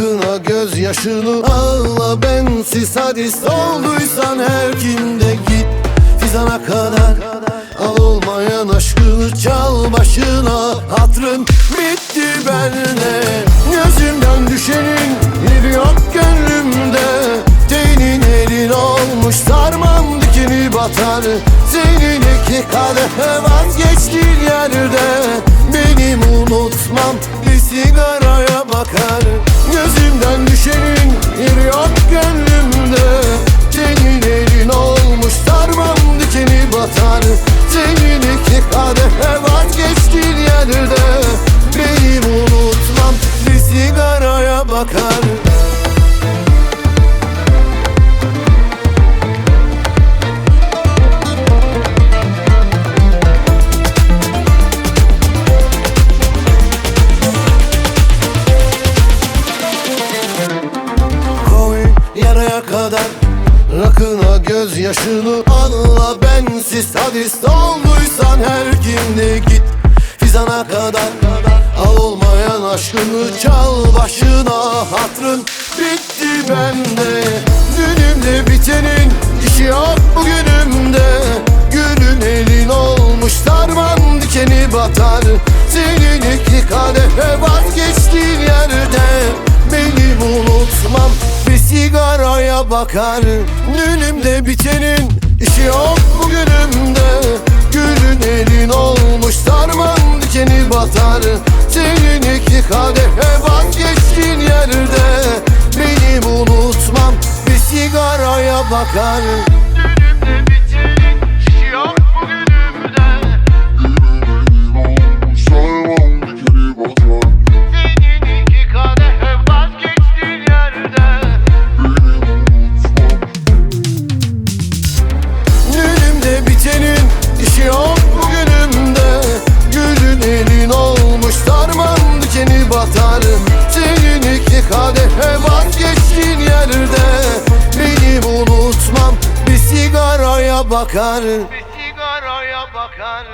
Rakına gözyaşını ağla bensiz. Hadis olduysan her kimde git. Fizana kadar al olmayan aşkını çal başına. Hatrın bitti benle. Gözümden düşenin yeri yok gönlümde. Tenin elin olmuş sarmam dikeni batar. Senin iki kadehe vazgeçtiğin yerde Benim unutmam bir sigaraya bakar. Gözümden düşenin yeri yok gönlümde. Senin elin olmuş sarmam dikeni batar. Senin iki kadehe vazgeçtiğin yerde. Benim unutmam bir sigaraya bakar gözyaşını anla bensiz. Hadis olduysan her kimde git. Fizana kadar al olmayan aşkını çal başına Hatrın bitti bende. Dünümde bitenin işi yok bugünümde. Gülün elin olmuş sarman dikeni batar. Senin iki kadehe vazgeçtiğin yerde Benim unutmam. Bir sigaraya bakar Dünümde bitenin işi yok bugünümde Gülün elin olmuş sarman dikeni batar. Senin iki kadehe vazgeçtiğin yerde. Benim unutmam bir sigaraya bakar bakar. Bir sigaraya bakar